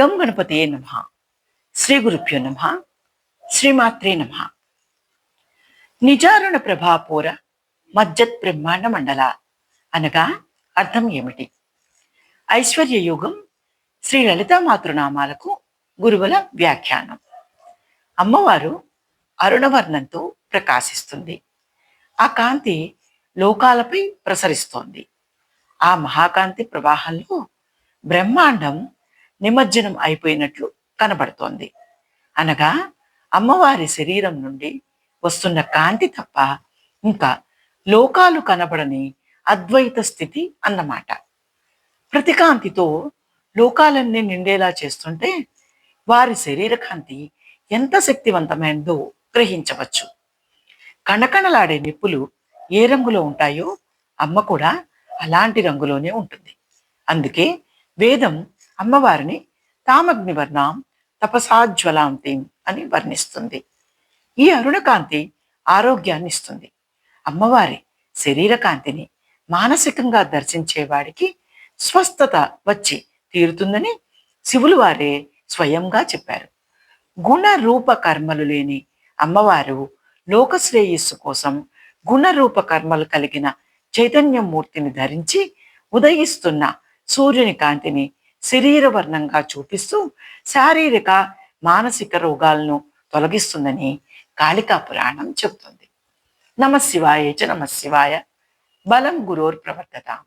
గం గణపతే నమ. శ్రీ గురుభ్యో నమ. శ్రీమాత్రే నమ. నిజారుణ ప్రభాపూర మజ్జత్ బ్రహ్మాండ మండల అనగా అర్థం ఏమిటి? ఐశ్వర్య యోగం శ్రీ లలితా మాతృనామాలకు గురువుల వ్యాఖ్యానం. అమ్మవారు అరుణవర్ణంతో ప్రకాశిస్తుంది. ఆ కాంతి లోకాలపై ప్రసరిస్తోంది. ఆ మహాకాంతి ప్రవాహంలో బ్రహ్మాండం నిమజ్జనం అయిపోయినట్లు కనబడుతోంది. అనగా అమ్మవారి శరీరం నుండి వస్తున్న కాంతి తప్ప ఇంకా లోకాలు కనబడని అద్వైత స్థితి అన్నమాట. ప్రతికాంతితో లోకాలన్నీ నిండేలా చేస్తుంటే వారి శరీర కాంతి ఎంత శక్తివంతమైనదో గ్రహించవచ్చు. కణకణలాడే నిప్పులు ఏ రంగులో ఉంటాయో అమ్మ కూడా అలాంటి రంగులోనే ఉంటుంది. అందుకే వేదం అమ్మవారిని తామగ్నివర్ణాం తపసాజ్వలాంతిం అని వర్ణిస్తుంది. ఈ అరుణకాంతి ఆరోగ్యాన్ని ఇస్తుంది. అమ్మవారి శరీర కాంతిని మానసికంగా దర్శించేవాడికి స్వస్థత వచ్చి తీరుతుందని శివులు వారే స్వయంగా చెప్పారు. గుణ రూప కర్మలు లేని అమ్మవారు లోక శ్రేయస్సు కోసం గుణరూప కర్మలు కలిగిన చైతన్యమూర్తిని ధరించి ఉదయిస్తున్న సూర్యుని కాంతిని శరీర వర్ణంగా చూపిస్తూ శారీరక మానసిక రోగాలను తొలగిస్తుందని కాళికా పురాణం చెబుతుంది. నమ శివాయ చ నమ శివాయ బలం గురోర్ ప్రవర్తత.